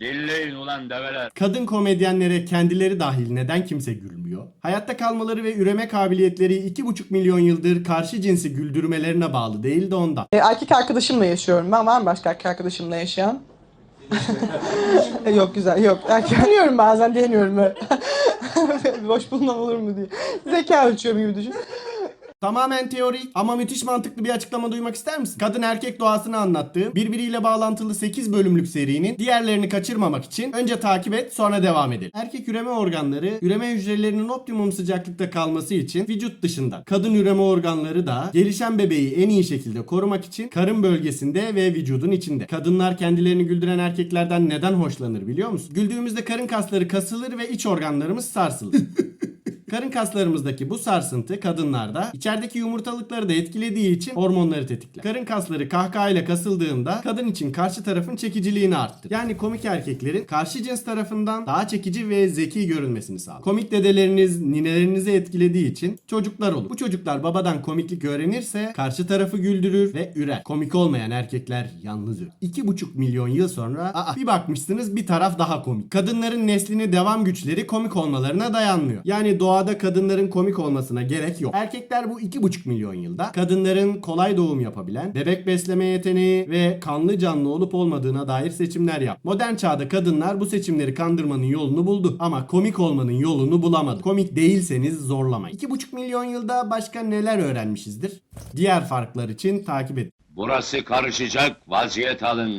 Dinleyin ulan develer. Kadın komedyenlere kendileri dahil neden kimse gülmüyor? Hayatta kalmaları ve üreme kabiliyetleri 2,5 milyon yıldır karşı cinsi güldürmelerine bağlı değil de ondan. E, erkek arkadaşımla yaşıyorum ben. Var mı başka erkek arkadaşımla yaşayan? E, yok güzel yok. Erkek deniyorum bazen deniyorum böyle. Boş bulunan olur mu diye. Zeka ölçüyorum gibi düşün. Tamamen teorik ama müthiş mantıklı bir açıklama duymak ister misin? Kadın erkek doğasını anlattığı birbiriyle bağlantılı 8 bölümlük serinin diğerlerini kaçırmamak için önce takip et sonra devam edelim. Erkek üreme organları üreme hücrelerinin optimum sıcaklıkta kalması için vücut dışında. Kadın üreme organları da gelişen bebeği en iyi şekilde korumak için karın bölgesinde ve vücudun içinde. Kadınlar kendilerini güldüren erkeklerden neden hoşlanır biliyor musun? Güldüğümüzde karın kasları kasılır ve iç organlarımız sarsılır. Karın kaslarımızdaki bu sarsıntı kadınlarda içerideki yumurtalıkları da etkilediği için hormonları tetikler. Karın kasları kahkahayla kasıldığında kadın için karşı tarafın çekiciliğini arttırır. Yani komik erkeklerin karşı cins tarafından daha çekici ve zeki görünmesini sağlar. Komik dedeleriniz ninelerinizi etkilediği için çocuklar olur. Bu çocuklar babadan komiklik öğrenirse karşı tarafı güldürür ve ürer. Komik olmayan erkekler yalnız ürür. 2,5 milyon yıl sonra aa, bir bakmışsınız bir taraf daha komik. Kadınların neslini devam güçleri komik olmalarına dayanmıyor. Yani doğada kadınların komik olmasına gerek yok. Erkekler bu 2,5 milyon yılda kadınların kolay doğum yapabilen, bebek besleme yeteneği ve kanlı canlı olup olmadığına dair seçimler yap. Modern çağda kadınlar bu seçimleri kandırmanın yolunu buldu ama komik olmanın yolunu bulamadı. Komik değilseniz zorlamayın. 2,5 milyon yılda başka neler öğrenmişizdir? Diğer farklar için takip edin. Burası karışacak vaziyet alın.